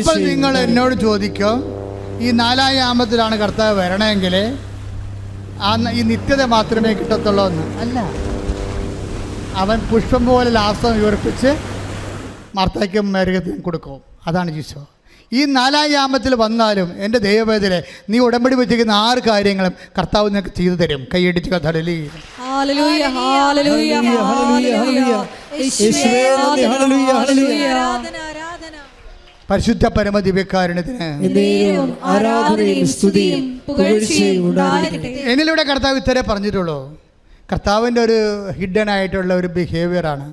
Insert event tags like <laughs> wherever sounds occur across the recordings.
ഇപ്പോൾ നിങ്ങൾ എന്നോട് ചോദിക്കും ഈ നാലാം യാമത്തിലാണ് കർത്താവ് വരണമെങ്കിൽ ആ ഈ നിത്യത മാത്രമേ കിട്ടത്തുള്ളൂ എന്ന്? അല്ല. അവൻ പുഷ്പം പോലെ ലാസം വിവർപ്പിച്ച് മർത്തയ്ക്കും മരുകത്തിനും കൊടുക്കും. അതാണ് ജീശോ. ഈ നാലാം യാമത്തിൽ വന്നാലും എന്റെ ദൈവവേദന നീ ഉടമ്പടി വെച്ചിരിക്കുന്ന ആറ് കാര്യങ്ങളും കർത്താവ് നിനക്ക് ചെയ്തു തരും. കൈയടിച്ച് കഥടലി ഹല്ലേലൂയ. പരിശുദ്ധ ഉണ്ടായിരിക്കട്ടെ എന്നിലൂടെ കർത്താവ് ഇത്രേ പറഞ്ഞിട്ടുള്ളൂ. കർത്താവിന്റെ ഒരു ഹിഡൻ ആയിട്ടുള്ള ഒരു ബിഹേവിയറാണ്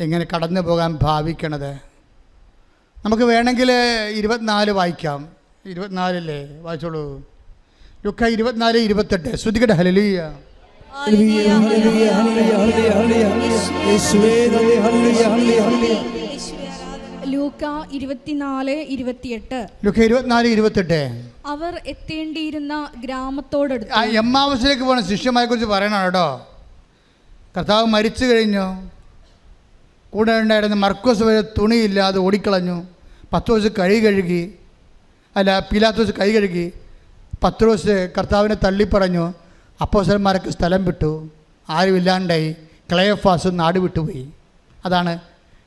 എങ്ങനെ കടന്നു പോകാൻ ഭാവിക്കണത്. നമുക്ക് വേണമെങ്കിൽ ഇരുപത്തിനാല് വായിക്കാം. ഇരുപത്തിനാലല്ലേ? വായിച്ചോളൂ. ലുക്ക ഇരുപത്തിനാല് ഇരുപത്തെട്ട്. ശ്രുതികട. Hallelujah hallelujah, hallelujah, hallelujah, hallelujah. യേശുവേ, നന്ദി, ഹല്ലേലൂയ, ഹല്ലേലൂയ, ഹല്ലേലൂയ. ലൂക്ക ഇരുപത്തിനാല് ഇരുപത്തിയെട്ട്. ലുക്ക ഇരുപത്തിനാല് ഇരുപത്തെട്ട്. അവർ എത്തേണ്ടിയിരുന്ന ഗ്രാമത്തോടടുത്ത് ആ എമ്മാവസിലേക്ക് പോണ ശിഷ്യന്മാരെ കുറിച്ച് പറയണം കേട്ടോ. കർത്താവ് മരിച്ചു കഴിഞ്ഞു. കൂടെ ഉണ്ടായിരുന്ന മർക്കോസ് വരെ തുണിയില്ലാതെ ഓടിക്കളഞ്ഞു. പത്ത് ദിവസം കൈ കഴുകി. അല്ല പിലാത്തോസ് കൈ കഴുകി. പത്ത് ദിവസം കർത്താവിനെ തള്ളിപ്പറഞ്ഞു. അപ്പോസന്മാരൊക്കെ സ്ഥലം വിട്ടു. ആരുമില്ലാണ്ടായി. ക്ലയഫാസ് നാട് വിട്ടുപോയി. അതാണ്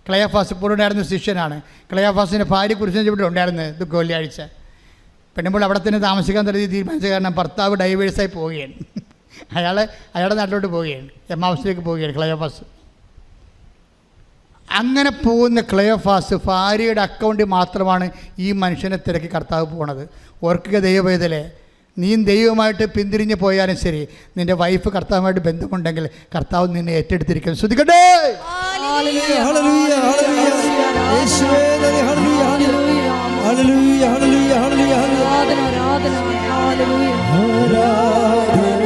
ക്ലയഫാസ് ഇപ്പോൾ ഉണ്ടായിരുന്ന ശിഷ്യനാണ്. ക്ലയഫാസിന്റെ ഭാര്യ കുറിച്ച് ഇവിടെ ഉണ്ടായിരുന്നത് ദുഃഖ വെള്ളിയാഴ്ച. പെണ്ണുമ്പോൾ അവിടെ തന്നെ താമസിക്കാൻ തുടങ്ങി തീരുമാനിച്ച കാരണം ഭർത്താവ് ഡൈവേഴ്സായി പോവുകയാണ്. <laughs> അയാൾ അയാളുടെ നാട്ടിലോട്ട് പോവുകയാണ്. എമാവസിലേക്ക് പോവുകയാണ് ക്ലയോഫാസ്. അങ്ങനെ പോകുന്ന ക്ലയോഫാസ് ഭാര്യയുടെ അക്കൗണ്ടിൽ മാത്രമാണ് ഈ മനുഷ്യനെ തിരക്കി കർത്താവ് പോണത്. ഓർക്കുക ദൈവവേദലെ നീ ദൈവമായിട്ട് പിന്തിരിഞ്ഞ് പോയാലും ശരി നിന്റെ വൈഫ് കർത്താവുമായിട്ട് ബന്ധമുണ്ടെങ്കിൽ കർത്താവ് നിന്നെ ഏറ്റെടുത്തിരിക്കും. ശ്രദ്ധിക്കട്ടെ? ആരാധന ആരാധന ആരാധന.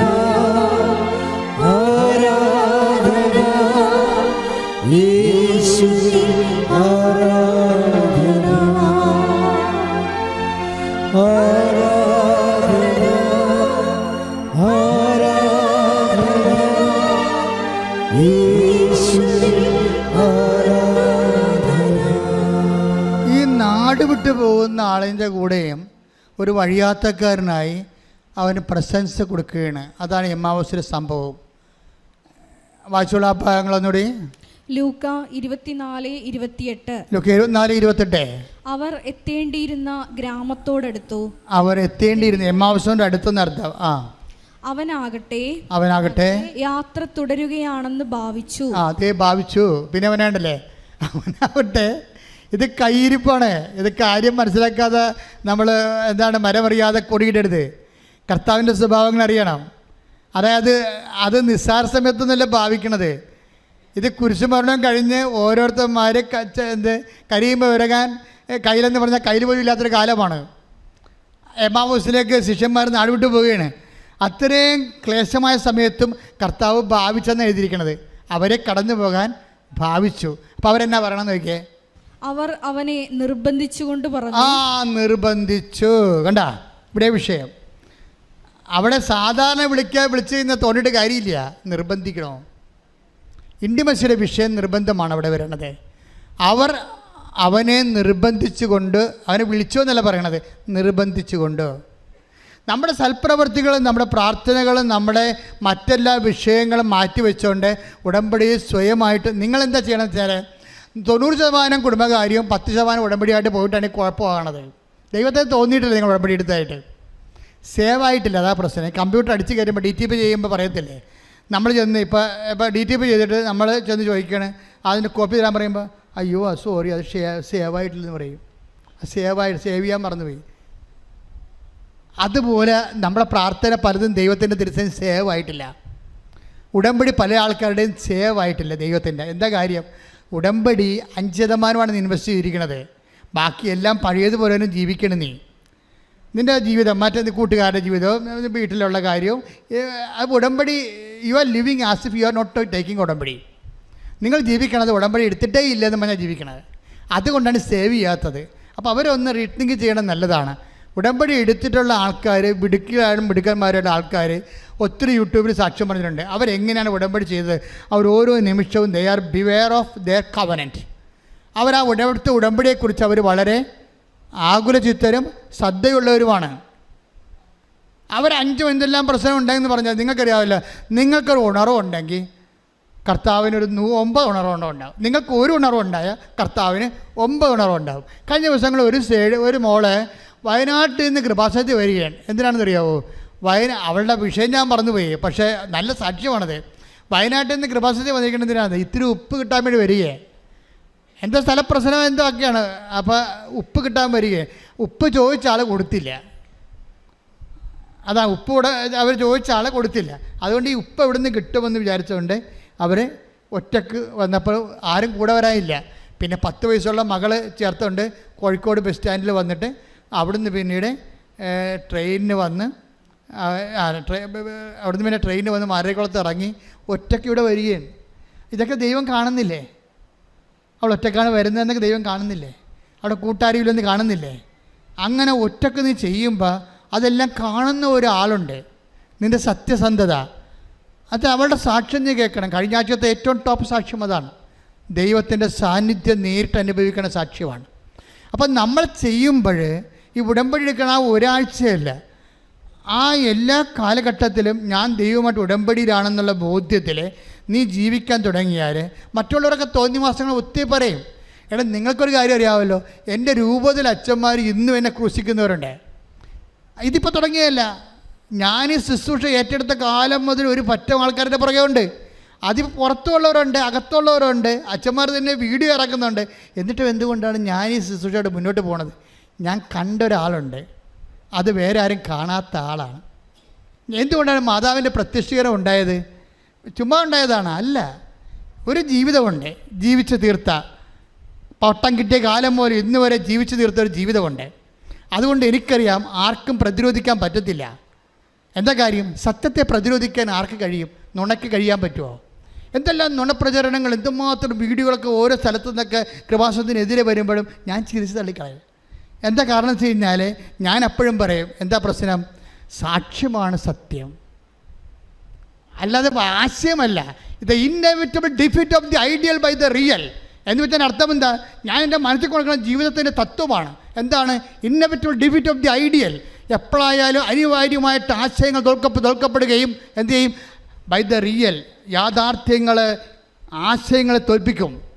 നാട് വിട്ടു പോകുന്ന ആളിന്റെ കൂടെയും ഒരു വഴിയാത്തക്കാരനായി അവന് പ്രസൻസ് കൊടുക്കുകയാണ്. അതാണ് എമ്മാവസിലെ സംഭവം. വായിച്ചോളൂ ആ ഭാഗങ്ങളൊന്നുകൂടി ലൂക്ക ഇരുപത്തിനാല് ഇരുപത്തിയെട്ട്. ലൊക്കെ ഇരുപത്തിനാല് ഇരുപത്തെട്ട്. അവർ എത്തേണ്ടിയിരുന്ന ഗ്രാമത്തോടടുത്തു. അവർ എത്തേണ്ടിയിരുന്ന എമ്മാവസിന്റെ അടുത്തെന്ന് അർത്ഥം ആ. അവനാകട്ടെ അവനാകട്ടെ. യാത്ര തുടരുകയാണെന്ന് ഭാവിച്ചു. ആ അതേ ഭാവിച്ചു. പിന്നെ അവനാണ്ടല്ലേ? അവനാവട്ടെ. ഇത് കയ്യിരിപ്പാണ്. ഇത് കാര്യം മനസ്സിലാക്കാതെ നമ്മൾ എന്താണ് മരമറിയാതെ കൊടിയിടരുത്. കർത്താവിന്റെ സ്വഭാവങ്ങൾ അറിയണം. അതായത് അത് നിസ്സാര സമയത്തൊന്നുമല്ല ഭാവിക്കണത്. ഇത് കുരിശുമരണം കഴിഞ്ഞ് ഓരോരുത്തന്മാർ കച്ച എന്ത് കരിയുമ്പോൾ വിരകാൻ കയ്യിലെന്ന് പറഞ്ഞാൽ കയ്യിൽ പോലും ഇല്ലാത്തൊരു കാലമാണ്. എമാവൂസിലേക്ക് ശിഷ്യന്മാർ നാടുവിട്ട് പോവുകയാണ്. അത്രയും ക്ലേശമായ സമയത്തും കർത്താവ് ഭാവിച്ചെന്ന് എഴുതിയിരിക്കണത്. അവരെ കടന്നു പോകാൻ ഭാവിച്ചു. അപ്പോൾ അവരെന്നാ പറയണമെന്ന് നോക്കിയേ? അവർ അവനെ നിർബന്ധിച്ചുകൊണ്ട് പറഞ്ഞു. ആ നിർബന്ധിച്ചു. കണ്ട? ഇവിടെ വിഷയം. അവിടെ സാധാരണ വിളിക്കാൻ വിളിച്ചു കഴിഞ്ഞാൽ തോന്നിയിട്ട് കാര്യമില്ല. നിർബന്ധിക്കണോ? ഇൻഡിമസിയുടെ വിഷയം നിർബന്ധമാണ് അവിടെ വരണത്. അവർ അവനെ നിർബന്ധിച്ചുകൊണ്ട് അവനെ വിളിച്ചോ എന്നല്ല പറയണത് നിർബന്ധിച്ചുകൊണ്ട്. നമ്മുടെ സൽപ്രവർത്തികളും നമ്മുടെ പ്രാർത്ഥനകളും നമ്മുടെ മറ്റെല്ലാ വിഷയങ്ങളും മാറ്റിവെച്ചുകൊണ്ട് ഉടമ്പടി സ്വയമായിട്ട് നിങ്ങളെന്താ ചെയ്യണമെന്ന് വെച്ചാൽ തൊണ്ണൂറ് ശതമാനം കുടുംബകാര്യവും പത്ത് ശതമാനം ഉടമ്പടിയായിട്ട് പോയിട്ടാണ് കുഴപ്പമാണത് ദൈവത്തെ തോന്നിയിട്ടില്ല നിങ്ങൾ ഉടമ്പടി എടുത്തായിട്ട്? സേവ് ആയിട്ടില്ല അതാ പ്രശ്നം. കമ്പ്യൂട്ടർ അടിച്ച് കയറുമ്പോൾ ഡി ടി പി ചെയ്യുമ്പോൾ പറയത്തില്ലേ? നമ്മൾ ചെന്ന് ഇപ്പോൾ ഇപ്പോൾ ഡി ടി പി ചെയ്തിട്ട് നമ്മൾ ചെന്ന് ചോദിക്കുകയാണ് അതിന്റെ കോപ്പി തരാൻ പറയുമ്പോൾ അയ്യോ സോറി അത് സേവ് ആയിട്ടില്ലെന്ന് പറയും. സേവ് ആയിട്ട് സേവ് ചെയ്യാൻ മറന്നുപോയി അതുപോലെ നമ്മുടെ പ്രാർത്ഥന പലതും ദൈവത്തിന്റെ തിരുസേന സേവ് ആയിട്ടില്ല ഉടമ്പടി പല ആൾക്കാരുടെയും സേവ് ആയിട്ടില്ല ദൈവത്തിന്റെ എന്താ കാര്യം? ഉടമ്പടി അഞ്ച് ശതമാനമാണ് നീ ഇൻവെസ്റ്റ് ചെയ്തിരിക്കുന്നത് ബാക്കിയെല്ലാം പഴയതുപോലെ തന്നെ ജീവിക്കണം നീ. നിന്റെ ജീവിതം മറ്റേ കൂട്ടുകാരുടെ ജീവിതവും വീട്ടിലുള്ള കാര്യവും അത് ഉടമ്പടി you are living as if you are not taking ഉടമ്പടി. നിങ്ങൾ ജീവിക്കണത് ഉടമ്പടി എടുത്തിട്ടേ ഇല്ലെന്ന് പറഞ്ഞാൽ ജീവിക്കണത്. അതുകൊണ്ടാണ് സേവ് ചെയ്യാത്തത്. അപ്പോൾ അവരൊന്ന് റീത്തിങ്ക് ചെയ്യണം നല്ലതാണ്. ഉടമ്പടി എടുത്തിട്ടുള്ള ആൾക്കാർ മിടുക്കിലായാലും മിടുക്കന്മാരുടെ ആൾക്കാർ ഒത്തിരി യൂട്യൂബിൽ സാക്ഷ്യം പറഞ്ഞിട്ടുണ്ട്. അവരെങ്ങനെയാണ് ഉടമ്പടി ചെയ്തത്? അവർ ഓരോ നിമിഷവും they are beware of their covenant അവർ ആ ഉടമ്പടുത്ത ഉടമ്പടിയെക്കുറിച്ച് അവർ വളരെ ആകുലചിത്തരും ശ്രദ്ധയുള്ളവരുമാണ്. അവർ അഞ്ചും എന്തെല്ലാം പ്രശ്നം ഉണ്ടെന്ന് പറഞ്ഞാൽ നിങ്ങൾക്കറിയാവില്ല നിങ്ങൾക്കൊരു ഉണർവുണ്ടെങ്കിൽ കർത്താവിനൊരു നൂ ഒമ്പത് ഉണർവുണ്ടാവും നിങ്ങൾക്ക് ഒരു ഉണർവുണ്ടായാൽ കർത്താവിന് ഒമ്പത് ഉണർവുണ്ടാവും കഴിഞ്ഞ ദിവസങ്ങളിൽ ഒരു സൈഡ് ഒരു മോളെ വയനാട്ടിൽ നിന്ന് കൃപാസനത്തിൽ വരികയാണ്. എന്തിനാണെന്ന് അറിയാവോ? വയന അവളുടെ വിഷയം ഞാൻ മറന്നുപോയി. പക്ഷേ നല്ല സാക്ഷ്യമാണത്. വയനാട്ടിൽ നിന്ന് കൃപാസനത്തിൽ വന്നിരിക്കുന്നത് എന്തിനാണ്? ഇത്തിരി ഉപ്പ് കിട്ടാൻ വേണ്ടി വരികയാണ്. എന്താ സ്ഥലപ്രശ്നം? എന്തോ ഒക്കെയാണ്. അപ്പോൾ ഉപ്പ് കിട്ടാൻ വരികയാണ്. ഉപ്പ് ചോദിച്ച ആൾ കൊടുത്തില്ല. അതാ ഉപ്പ് കൂടെ അവർ ചോദിച്ച ആളെ കൊടുത്തില്ല. അതുകൊണ്ട് ഈ ഉപ്പ് എവിടെ നിന്ന് കിട്ടുമെന്ന് വിചാരിച്ചുകൊണ്ട് അവർ ഒറ്റയ്ക്ക് വന്നപ്പോൾ ആരും കൂടെ വരാനില്ല. പിന്നെ പത്ത് വയസ്സുള്ള മകൾ ചേർത്തുകൊണ്ട് കോഴിക്കോട് ബസ് സ്റ്റാൻഡിൽ വന്നിട്ട് അവിടുന്ന് പിന്നീട് ട്രെയിനിന് വന്ന് അവിടുന്ന് പിന്നെ ട്രെയിനിന് വന്ന് മാരേക്കുളത്ത് ഇറങ്ങി ഒറ്റയ്ക്ക് ഇവിടെ വരികയാണ്. ഇതൊക്കെ ദൈവം കാണുന്നില്ലേ? അവൾ ഒറ്റക്കാണ് വരുന്നതെന്നൊക്കെ ദൈവം കാണുന്നില്ലേ? അവിടെ കൂട്ടാരിയിലൊന്നും കാണുന്നില്ലേ? അങ്ങനെ ഒറ്റയ്ക്ക് നീ ചെയ്യുമ്പോൾ അതെല്ലാം കാണുന്ന ഒരാളുണ്ട്. നിന്റെ സത്യസന്ധത. അത് അവളുടെ സാക്ഷ്യം നീ കേൾക്കണം. കഴിഞ്ഞ ആഴ്ചത്തെ ഏറ്റവും ടോപ്പ് സാക്ഷ്യം അതാണ്. ദൈവത്തിന്റെ സാന്നിധ്യം നേരിട്ട് അനുഭവിക്കുന്ന സാക്ഷ്യമാണ്. അപ്പം നമ്മൾ ചെയ്യുമ്പോൾ ഈ ഉടമ്പടി എടുക്കണ ആ ഒരാഴ്ചയല്ല. ആ എല്ലാ കാലഘട്ടത്തിലും ഞാൻ ദൈവമായിട്ട് ഉടമ്പടിയിലാണെന്നുള്ള ബോധ്യത്തിൽ നീ ജീവിക്കാൻ തുടങ്ങിയാൽ മറ്റുള്ളവരൊക്കെ തോന്നി മാസങ്ങൾ ഒത്തിരി പറയും. എടാ നിങ്ങൾക്കൊരു കാര്യം അറിയാമല്ലോ എന്റെ രൂപത്തിൽ അച്ഛന്മാർ ഇന്നും എന്നെ ക്രൂശിക്കുന്നവരുണ്ട്. ഇതിപ്പോൾ തുടങ്ങിയതല്ല. ഞാൻ ഈ ശുശ്രൂഷ ഏറ്റെടുത്ത കാലം മുതൽ ഒരു പറ്റം ആൾക്കാരുടെ പുറകെ ഉണ്ട്. അതിൽ പുറത്തുള്ളവരുണ്ട് അകത്തുള്ളവരുണ്ട്. അച്ഛന്മാർ തന്നെ വീഡിയോ ഇറക്കുന്നുണ്ട് എന്നിട്ടും എന്തുകൊണ്ടാണ് ഞാൻ ഈ ശുശ്രൂഷയോട് മുന്നോട്ട് പോണത്? ഞാൻ കണ്ടൊരാളുണ്ട്. അത് വേറെ ആരും കാണാത്ത ആളാണ്. എന്തുകൊണ്ടാണ് മാതാവിന്റെ പ്രത്യക്ഷീകരം ഉണ്ടായത്? ചുമ്മാ ഉണ്ടായതാണ് അല്ല. ഒരു ജീവിതമുണ്ട് ജീവിച്ചു തീർത്ത. പട്ടം കിട്ടിയ കാലം പോലും ഇന്ന് വരെ ജീവിച്ചു തീർത്ത ഒരു ജീവിതമുണ്ട്. അതുകൊണ്ട് എനിക്കറിയാം ആർക്കും പ്രതിരോധിക്കാൻ പറ്റത്തില്ല. എന്താ കാര്യം? സത്യത്തെ പ്രതിരോധിക്കാൻ ആർക്ക് കഴിയും? നുണയ്ക്ക് കഴിയാൻ പറ്റുമോ? എന്തെല്ലാം നുണപ്രചരണങ്ങൾ എന്തുമാത്രം വീഡിയോകളൊക്കെ ഓരോ സ്ഥലത്തു നിന്നൊക്കെ കൃപാസനത്തിനെതിരെ വരുമ്പോഴും ഞാൻ ചിരിച്ച് തള്ളിക്കളയും. എന്താ കാരണം വെച്ച് കഴിഞ്ഞാൽ ഞാൻ അപ്പോഴും പറയും എന്താ പ്രശ്നം? സാക്ഷ്യമാണ് സത്യം. അല്ലാതെ ആശയമല്ല. ഇത് inevitable defeat of the ideal by the real എന്ന് വെച്ചാൽ അർത്ഥം എന്താ? ഞാൻ എന്റെ മനസ്സിൽ കൊടുക്കുന്ന ജീവിതത്തിന്റെ തത്വമാണ്. എന്താണ്? Inevitable defeat of the ideal എപ്പോഴായാലും അനിവാര്യമായിട്ട് ആശയങ്ങൾ തോൽക്കപ്പ് തോൽക്കപ്പെടുകയും എന്ത് ചെയ്യും? ബൈ ദ റിയൽ യാഥാർത്ഥ്യങ്ങൾ ആശയങ്ങളെ തോൽപ്പിക്കും.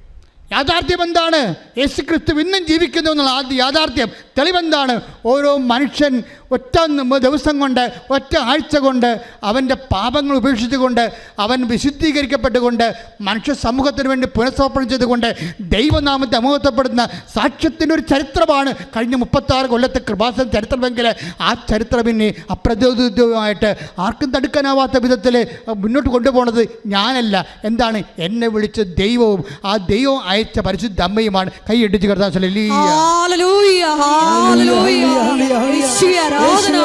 യാഥാർത്ഥ്യം എന്താണ്? യേശു ക്രിസ്തു ഇന്നും ജീവിക്കുന്നു എന്നുള്ള ആദ്യ യാഥാർത്ഥ്യം. തെളിവെന്താണ്? ഓരോ മനുഷ്യൻ ഒറ്റ ദിവസം കൊണ്ട് ഒറ്റ ആഴ്ച കൊണ്ട് അവന്റെ പാപങ്ങൾ ഉപേക്ഷിച്ചുകൊണ്ട് അവൻ വിശുദ്ധീകരിക്കപ്പെട്ടുകൊണ്ട് മനുഷ്യ സമൂഹത്തിന് വേണ്ടി പുനഃസമർപ്പണം ചെയ്തുകൊണ്ട് ദൈവനാമത്തെ അമൂഹത്തപ്പെടുന്ന സാക്ഷ്യത്തിന്റെ ഒരു ചരിത്രമാണ് കഴിഞ്ഞ മുപ്പത്താറ് കൊല്ലത്തെ കൃപാസന ചരിത്രമെങ്കിൽ ആ ചരിത്രം ഇനി അപ്രചോദിതമായിട്ട് ആർക്കും തടുക്കാനാവാത്ത വിധത്തിൽ മുന്നോട്ട് കൊണ്ടുപോകുന്നത് ഞാനല്ല. എന്താണ്? എന്നെ വിളിച്ച ദൈവവും ആ ദൈവം അയച്ച പരിശുദ്ധ അമ്മയുമാണ്. കൈയടിച്ച് കർത്താൻ ഹല്ലേലൂയ, ഹല്ലേലൂയ. യേശുവേ, ആരാധന.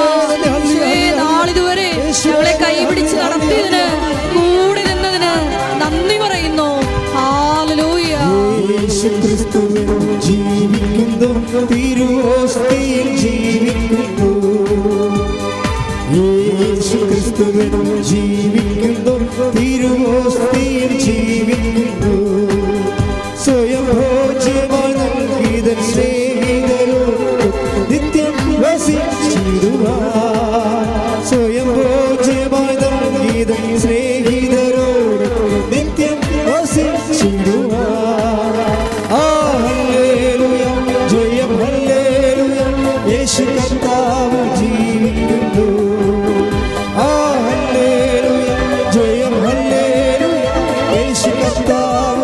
യേശുവേ, നാളിതുവരെ ഞങ്ങളെ കൈപിടിച്ച് നടത്തിയതിന് കൂടി നിന്നതിന് നന്ദി പറയുന്നു. തിരുവോസ്തിയിൽ ജീവിക്കുന്നു. തിരുവോസ്തിയിൽ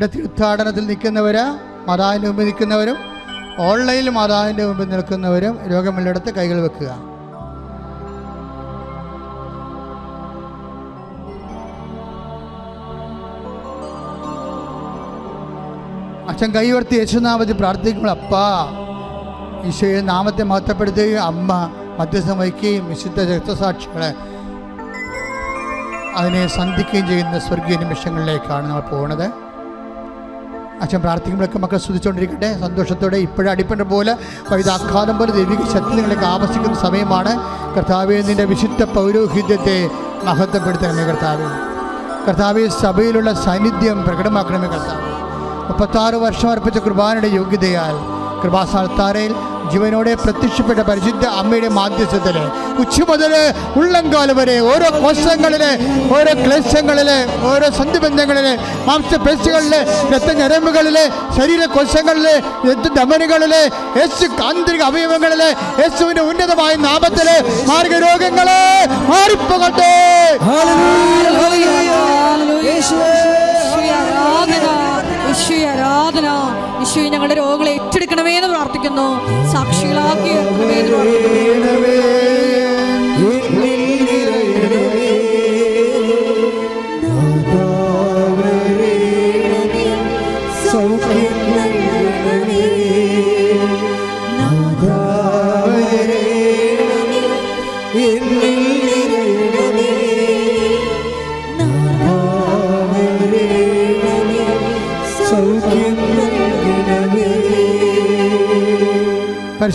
ഇവിടെ തീർത്ഥാടനത്തിൽ നിൽക്കുന്നവര് മാതാവിന്റെ മുമ്പിൽ നിൽക്കുന്നവരും ഓൺലൈനിൽ മാതാവിന്റെ മുമ്പിൽ നിൽക്കുന്നവരും രോഗമുള്ളിടത്ത് കൈകൾ വെക്കുക. അച്ഛൻ കൈവർത്തി യേശുനാമത്തിൽ പ്രാർത്ഥിക്കുമ്പോൾ അപ്പാ ഈശോയെ നാമത്തെ മഹത്വപ്പെടുത്തുകയും അമ്മ മധ്യസ്ഥം വഹിക്കുകയും വിശുദ്ധ രക്തസാക്ഷികളെ അതിനെ സന്ധിക്കുകയും ചെയ്യുന്ന സ്വർഗീയ നിമിഷങ്ങളിലേക്കാണ് നമ്മൾ പോകുന്നത് അച്ഛൻ പ്രാർത്ഥിക്കുമ്പോഴൊക്കെ മക്കൾ സ്തുതിച്ചുകൊണ്ടിരിക്കട്ടെ. സന്തോഷത്തോടെ ഇപ്പോഴും അടിപ്പണ്ട പോലെ വൈതാഘാതം പോലെ ദൈവിക ശക്തി നിങ്ങളൊക്കെ ആവശ്യിക്കുന്ന സമയമാണ്. കർത്താവെ നിന്റെ വിശുദ്ധ പൗരോഹിത്യത്തെ മഹത്വപ്പെടുത്തണമേ കർത്താവെ. കർത്താവെ സഭയിലുള്ള സാന്നിധ്യം പ്രകടമാക്കണമേ കർത്താവ്. മുപ്പത്താറ് വർഷം അർപ്പിച്ച കുർബാനയുടെ യോഗ്യതയാൽ കൃപാസ്ഥാനത്താരയിൽ ജീവനോടെ പ്രത്യക്ഷപ്പെട്ട പരിശുദ്ധ അമ്മയുടെ മാധ്യസ്ഥത്തിൽ ഉച്ച മുതൽ ഉള്ളംകാലം വരെ ഓരോ കോശങ്ങളിലെ ഓരോ ക്ലേശങ്ങളിലെ ഓരോ സന്ധിബന്ധങ്ങളിലെ മാംസപേശികളിലെ രക്തഞരമ്പുകളിലെ ശരീര കോശങ്ങളിലെ രക്തധമനികളിലെ യേശു ആന്തരിക അവയവങ്ങളിലെ യേശുവിന്റെ ഉന്നതമായ നാമത്തിലെ മാർഗരോഗങ്ങളെ മാറിപ്പോകട്ടെ. ഈശോയെ ആരാധന. ഈശോയെ ഞങ്ങളുടെ രോഗങ്ങളെ ഏറ്റെടുക്കണമേ എന്ന് പ്രാർത്ഥിക്കുന്നു. സാക്ഷികളാക്കി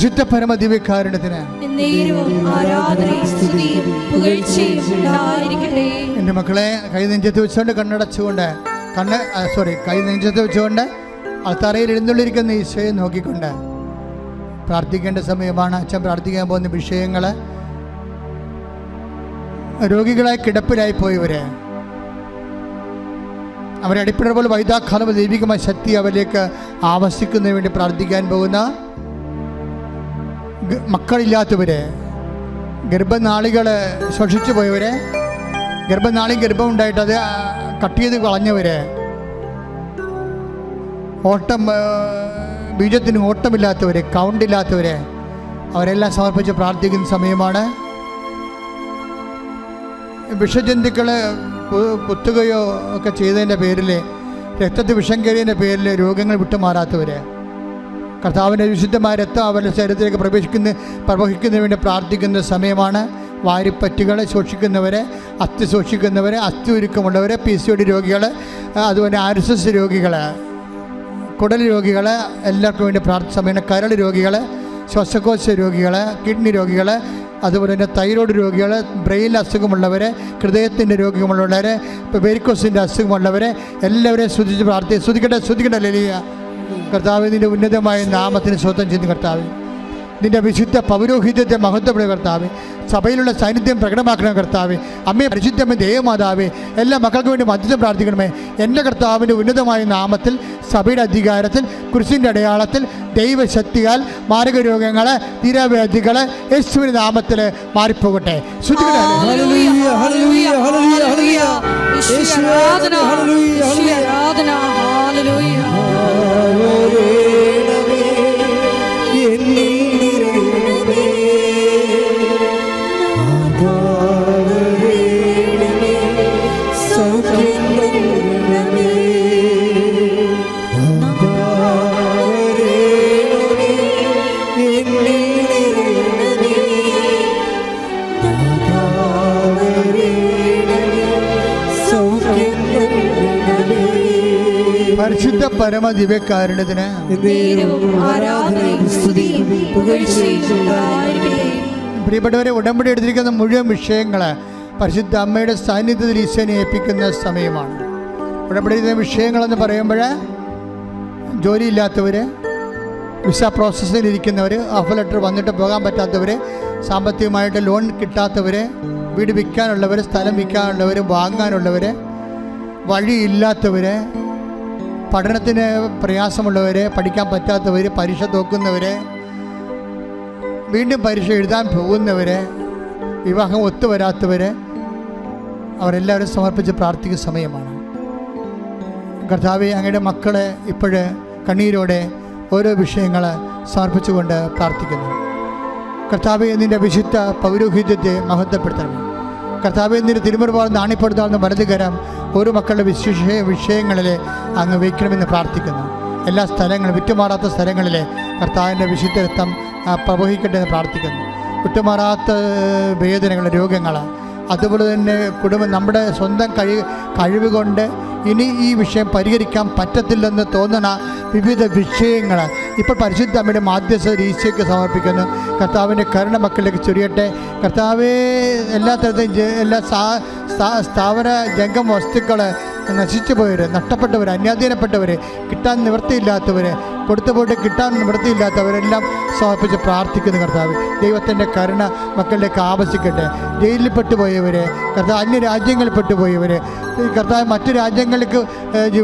പരിശുദ്ധ പുകഴ്ചയും ഉണ്ടായിരിക്കട്ടെ. എന്റെ മക്കളെ കൈ നെഞ്ചത്ത് വെച്ചുകൊണ്ട് കണ്ണടച്ചുകൊണ്ട് കണ്ണ് സോറി കൈ നെഞ്ചത്ത് വെച്ചുകൊണ്ട് തറയിൽ എഴുന്നള്ളിരിക്കുന്ന ഈശോയെ നോക്കിക്കൊണ്ട് പ്രാർത്ഥിക്കേണ്ട സമയമാണ്. അച്ഛൻ പ്രാർത്ഥിക്കാൻ പോകുന്ന വിഷയങ്ങൾ രോഗികളായി കിടപ്പിലായി പോയവരെ അവരെ അടിപ്പിട പോലെ വൈതാക്കാലം ദൈവികമായ ശക്തി അവരിലേക്ക് ആവശിക്കുന്നതിന് വേണ്ടി പ്രാർത്ഥിക്കാൻ പോകുന്ന മക്കളില്ലാത്തവരെ ഗർഭനാളികൾ ശോഷിച്ചു പോയവരെ ഗർഭനാളി ഗർഭം ഉണ്ടായിട്ട് അത് കട്ട് ചെയ്ത് കളഞ്ഞവരെ ഓട്ടം ബീജത്തിന് ഓട്ടമില്ലാത്തവരെ കൗണ്ടില്ലാത്തവരെ അവരെല്ലാം സമർപ്പിച്ച് പ്രാർത്ഥിക്കുന്ന സമയമാണ്. വിഷജന്തുക്കൾ കുത്തുകയോ ഒക്കെ ചെയ്തതിന്റെ പേരിൽ രക്തത്തിൽ വിഷം കയറിയതിന്റെ പേരിൽ രോഗങ്ങൾ വിട്ടുമാറാത്തവര് കർത്താവിന്റെ വിശുദ്ധമായ രക്തം അവരുടെ ശരീരത്തിലേക്ക് പ്രവേശിക്കുന്ന പ്രവഹിക്കുന്നതിന് വേണ്ടി പ്രാർത്ഥിക്കുന്ന സമയമാണ്. വാരിപ്പറ്റുകളെ സൂക്ഷിക്കുന്നവരെ അസ്ഥി സൂക്ഷിക്കുന്നവരെ അസ്ഥി ഉരുക്കമുള്ളവരെ പി സി ഡി രോഗികൾ അതുപോലെ ആർ എസ് എസ് രോഗികൾ കുടൽ രോഗികൾ എല്ലാവർക്കും വേണ്ടി പ്രാർത്ഥ സമയം കരൾ രോഗികൾ ശ്വാസകോശ രോഗികൾ കിഡ്നി രോഗികൾ അതുപോലെ തന്നെ തൈറോയ്ഡ് രോഗികൾ ബ്രെയിൻ അസുഖമുള്ളവർ ഹൃദയത്തിന്റെ രോഗമുള്ളവർ വെരിക്കോസിന്റെ അസുഖമുള്ളവർ എല്ലാവരെയും ശ്രദ്ധിച്ച് പ്രാർത്ഥി ശ്രദ്ധിക്കട്ടെ ശ്രദ്ധിക്കട്ടെ ലലിയ കർത്താവ് നിന്റെ ഉന്നതമായ നാമത്തിന് സ്വന്തം ചെയ്യുന്നു കർത്താവ്. നിന്റെ വിശുദ്ധ പൗരോഹിത്യത്തെ മഹത്വപ്പെടുക കർത്താവ്. സഭയിലുള്ള സാന്നിധ്യം പ്രകടമാക്കണം കർത്താവ്. അമ്മയെ പരിശുദ്ധമേ ദേവമാതാവേ എല്ലാ മക്കൾക്ക് വേണ്ടി മധ്യസ്ഥം പ്രാർത്ഥിക്കണമേ. എന്റെ കർത്താവിന്റെ ഉന്നതമായ നാമത്തിൽ സഭയുടെ അധികാരത്തിൽ കുരിശിന്റെ അടയാളത്തിൽ ദൈവശക്തിയാൽ മാരകരോഗങ്ങൾ തീരാവ്യാധികൾ യേശുവിന്റെ നാമത്തിൽ മാറിപ്പോകട്ടെ. ശ്രുതിക്കട്ടെ Hallelujah. പരമ ദിവ്യകാരുണ്യത്തിന് പ്രിയപ്പെട്ടവരെ ഉടമ്പടി എടുത്തിരിക്കുന്ന മുഴുവൻ വിഷയങ്ങളെ പരിശുദ്ധ അമ്മയുടെ സാന്നിധ്യത്തിൽ ഈശ്വരനെ ഏൽപ്പിക്കുന്ന സമയമാണ്. ഉടമ്പടി വിഷയങ്ങളെന്ന് പറയുമ്പോൾ ജോലിയില്ലാത്തവർ വിസ പ്രോസസ്സിൽ ഇരിക്കുന്നവർ ഓഫർ ലെറ്റർ വന്നിട്ട് പോകാൻ പറ്റാത്തവർ സാമ്പത്തികമായിട്ട് ലോൺ കിട്ടാത്തവർ വീട് വിൽക്കാനുള്ളവർ സ്ഥലം വിൽക്കാനുള്ളവർ വാങ്ങാനുള്ളവർ വഴിയില്ലാത്തവർ പഠനത്തിന് പ്രയാസമുള്ളവർ പഠിക്കാൻ പറ്റാത്തവർ പരീക്ഷ തോക്കുന്നവർ വീണ്ടും പരീക്ഷ എഴുതാൻ പോകുന്നവർ വിവാഹം ഒത്തുവരാത്തവർ അവരെല്ലാവരും സമർപ്പിച്ച് പ്രാർത്ഥിക്കുന്ന സമയമാണ്. കർത്താവ് അങ്ങയുടെ മക്കളെ ഇപ്പോഴ് കണ്ണീരോടെ ഓരോ വിഷയങ്ങൾ സമർപ്പിച്ചുകൊണ്ട് പ്രാർത്ഥിക്കുന്നു. കർത്താവ് നിന്റെ വിശുദ്ധ പൗരോഹിത്യത്തെ മഹത്വപ്പെടുത്തണം കർത്താവെ നിന്റെ തിരുമുറുപാട് നാണിപ്പെടുത്താവുന്ന വലതുകരം ഒരു മക്കളുടെ വിശേഷ വിഷയങ്ങളിൽ അങ്ങ് വയ്ക്കണമെന്ന് പ്രാർത്ഥിക്കുന്നു. എല്ലാ സ്ഥലങ്ങളും വിറ്റുമാറാത്ത സ്ഥലങ്ങളിൽ കർത്താവിന്റെ വിശുദ്ധ രക്തം പ്രവഹിക്കട്ടെ എന്ന് പ്രാർത്ഥിക്കുന്നു. വിട്ടുമാറാത്ത വേദനകൾ രോഗങ്ങൾ അതുപോലെ തന്നെ കുടുംബം നമ്മുടെ സ്വന്തം കഴിവ് കഴിവ് കൊണ്ട് ഇനി ഈ വിഷയം പരിഹരിക്കാൻ പറ്റത്തില്ലെന്ന് തോന്നുന്ന വിവിധ വിഷയങ്ങൾ ഇപ്പോൾ പരിശുദ്ധ അമ്മയുടെ മാധ്യസ്ഥ ഈശോയ്ക്ക് സമർപ്പിക്കുന്നു. കർത്താവിന്റെ കരുണ മക്കളിലേക്ക് ചൊരിയട്ടെ. കർത്താവേ എല്ലാ തരത്തിലും എല്ലാ സ്ഥാപന ജംഗം വസ്തുക്കൾ നശിച്ചു പോയവർ നഷ്ടപ്പെട്ടവർ അന്യാധീനപ്പെട്ടവർ കിട്ടാൻ നിവൃത്തിയില്ലാത്തവർ കൊടുത്തു പോയിട്ട് കിട്ടാൻ നിവൃത്തിയില്ലാത്തവരെല്ലാം സമർപ്പിച്ച് പ്രാർത്ഥിക്കുന്നു കർത്താവ്. ദൈവത്തിന്റെ കരുണ മക്കളിലേക്ക് ആവശ്യിക്കട്ടെ ജയിലിൽ പെട്ടുപോയവർ കർത്താവ് അന്യ രാജ്യങ്ങളിൽ പെട്ടുപോയവർ കർത്താവ് മറ്റു രാജ്യങ്ങൾക്ക്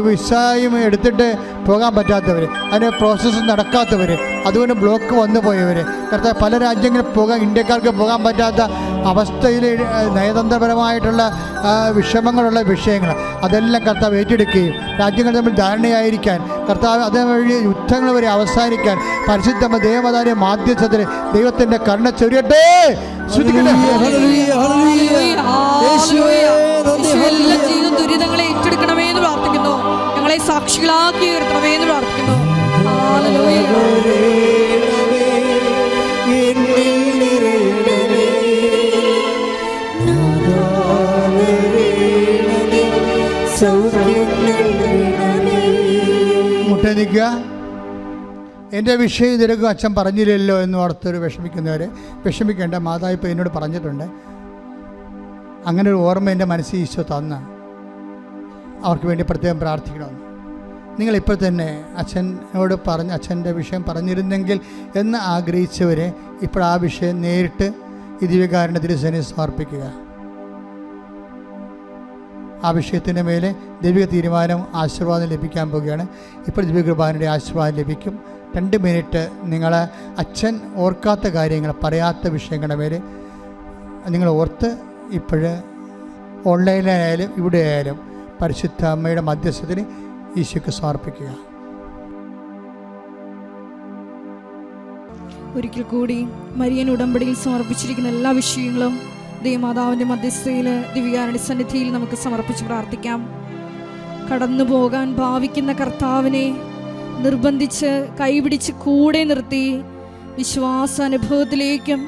വിസായും എടുത്തിട്ട് പോകാൻ പറ്റാത്തവർ അതിന് പ്രോസസ്സ് നടക്കാത്തവർ അതുകൊണ്ട് ബ്ലോക്ക് വന്നു പോയവർ കർത്താവ് പല രാജ്യങ്ങളിൽ പോകാൻ ഇന്ത്യക്കാർക്ക് പോകാൻ പറ്റാത്ത അവസ്ഥയിൽ നയതന്ത്രപരമായിട്ടുള്ള വിഷമങ്ങളുള്ള വിഷയങ്ങൾ അതെല്ലാം കർത്താവ് ഏറ്റെടുക്കുകയും രാജ്യങ്ങൾ തമ്മിൽ ധാരണയായിരിക്കാൻ കർത്താവ് അതേവഴി യുദ്ധങ്ങൾ വരെ അവസാനിക്കാൻ പരിശുദ്ധമ ദേവതാരെ മാധ്യസ്ഥത്തിൽ ദൈവത്തിന്റെ കരുണ ചൊരിയട്ടെ! ശ്രുതിക്കട്ടെ ഹല്ലേലൂയ, ഹല്ലേലൂയ. യേശുവേ, നന്ദി, എല്ലാ ജീവിത ദുരിതങ്ങളെ ഏറ്റെടുക്കണമേ എന്ന് പ്രാർത്ഥിക്കുന്നു. ഞങ്ങളെ സാക്ഷികളാക്കി ഉയർത്തണമേ എന്ന് പ്രാർത്ഥിക്കുന്നു. ഹല്ലേലൂയ. മുട്ട നിൽക്കുക. എന്റെ വിഷയം ഇതിലൊക്കെ അച്ഛൻ പറഞ്ഞില്ലല്ലോ എന്ന് ഓർത്തൊരു വിഷമിക്കുന്നവർ വിഷമിക്കേണ്ട മാതാവ് എന്നോട് പറഞ്ഞിട്ടുണ്ട്. അങ്ങനെ ഒരു ഓർമ്മ എന്റെ മനസ്സിൽ ഈശോ തന്ന. അവർക്ക് വേണ്ടി പ്രത്യേകം പ്രാർത്ഥിക്കണമെന്ന്. നിങ്ങളിപ്പോൾ തന്നെ അച്ഛനോട് പറഞ്ഞ് അച്ഛന്റെ വിഷയം പറഞ്ഞിരുന്നെങ്കിൽ എന്ന് ആഗ്രഹിച്ചവരെ ഇപ്പോൾ ആ വിഷയം നേരിട്ട് ഈ ദിവ്യകാരുണ്യ തിരുസേനെ സമർപ്പിക്കുക. ആ വിഷയത്തിന്റെ മേലെ ദൈവിക തീരുമാനം ആശീർവാദം ലഭിക്കാൻ പോവുകയാണ്. ഇപ്പോൾ ദിവ്യകൃപാനയുടെ ആശീർവാദം ലഭിക്കും. രണ്ട് മിനിറ്റ് നിങ്ങൾ അച്ഛൻ ഓർക്കാത്ത കാര്യങ്ങൾ പറയാത്ത വിഷയങ്ങളുടെ മേൽ നിങ്ങൾ ഓർത്ത് ഇപ്പോഴ് ഓൺലൈനിലായാലും ഇവിടെ ആയാലും പരിശുദ്ധ അമ്മയുടെ മധ്യസ്ഥത്തിന് ഈശോയ്ക്ക് സമർപ്പിക്കുക. ഒരിക്കൽ കൂടി മരിയൻ ഉടമ്പടിയിൽ സമർപ്പിച്ചിരിക്കുന്ന എല്ലാ വിഷയങ്ങളും ദൈവമാതാവിന്റെ മധ്യസ്ഥയിൽ ദിവ്യാരണി സന്നിധിയിൽ നമുക്ക് സമർപ്പിച്ച് പ്രാർത്ഥിക്കാം. കടന്നു പോകാൻ ഭാവിക്കുന്ന കർത്താവിനെ നിർബന്ധിച്ച് കൈപിടിച്ച് കൂടെ നിർത്തി വിശ്വാസാനുഭവത്തിലേക്കും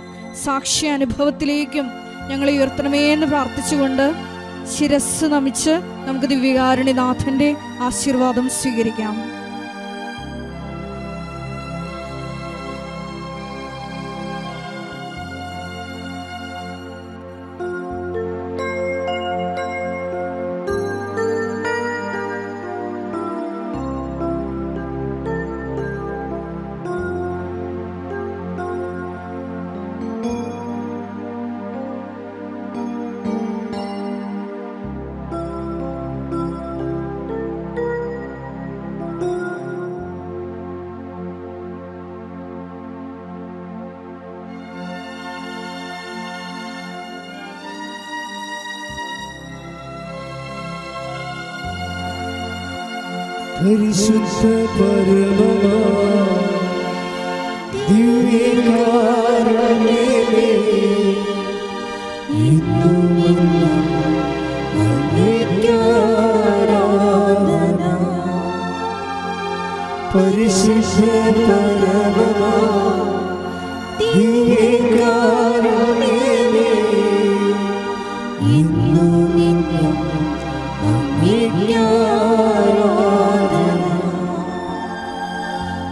സാക്ഷ്യാനുഭവത്തിലേക്കും ഞങ്ങളെ ഉയർത്തണമേ എന്ന് പ്രാർത്ഥിച്ചുകൊണ്ട് ശിരസ് നമിച്ച് നമുക്ക് ദിവ്യകാരുണിനാഥന്റെ ആശീർവാദം സ്വീകരിക്കാം. പരിശുദ്ധ പരമ അങ്ങേയ്ക്കാരാധന. പരിശുദ്ധ പരമമാ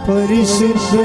പരിശുദ്ധ